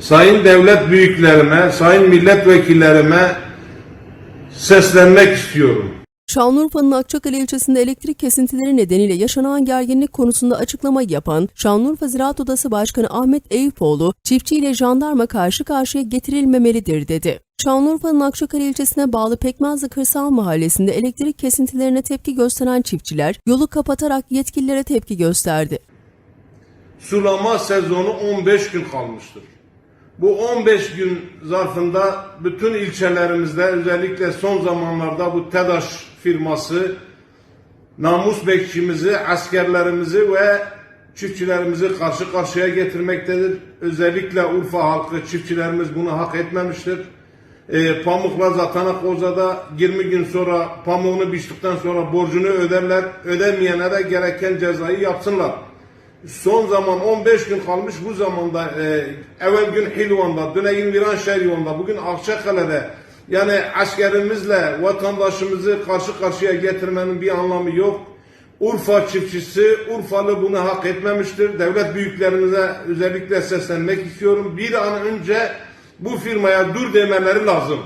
sayın devlet büyüklerime, sayın milletvekillerime seslenmek istiyorum. Şanlıurfa'nın Akçakale ilçesinde elektrik kesintileri nedeniyle yaşanan gerginlik konusunda açıklama yapan Şanlıurfa Ziraat Odası Başkanı Ahmet Eyüpoğlu, çiftçiyle jandarma karşı karşıya getirilmemelidir dedi. Şanlıurfa'nın Akçakale ilçesine bağlı Pekmezli Kırsal Mahallesi'nde elektrik kesintilerine tepki gösteren çiftçiler yolu kapatarak yetkililere tepki gösterdi. Sulama sezonu 15 gün kalmıştır. Bu 15 gün zarfında bütün ilçelerimizde özellikle son zamanlarda bu TEDAŞ firması namus bekçimizi, askerlerimizi ve çiftçilerimizi karşı karşıya getirmektedir. Özellikle Urfa halkı çiftçilerimiz bunu hak etmemiştir. E, pamukla zatana kozada 20 gün sonra pamuğunu biçtikten sonra borcunu öderler. Ödemeyene de gereken cezayı yapsınlar. Son zaman 15 gün kalmış bu zamanda e, evvel gün Hilvan'da, düne Viranşehir yolunda, bugün Akçakale'de yani askerimizle vatandaşımızı karşı karşıya getirmenin bir anlamı yok. Urfa çiftçisi, Urfalı bunu hak etmemiştir. Devlet büyüklerimize özellikle seslenmek istiyorum. Bir an önce bu firmaya dur demeleri lazım.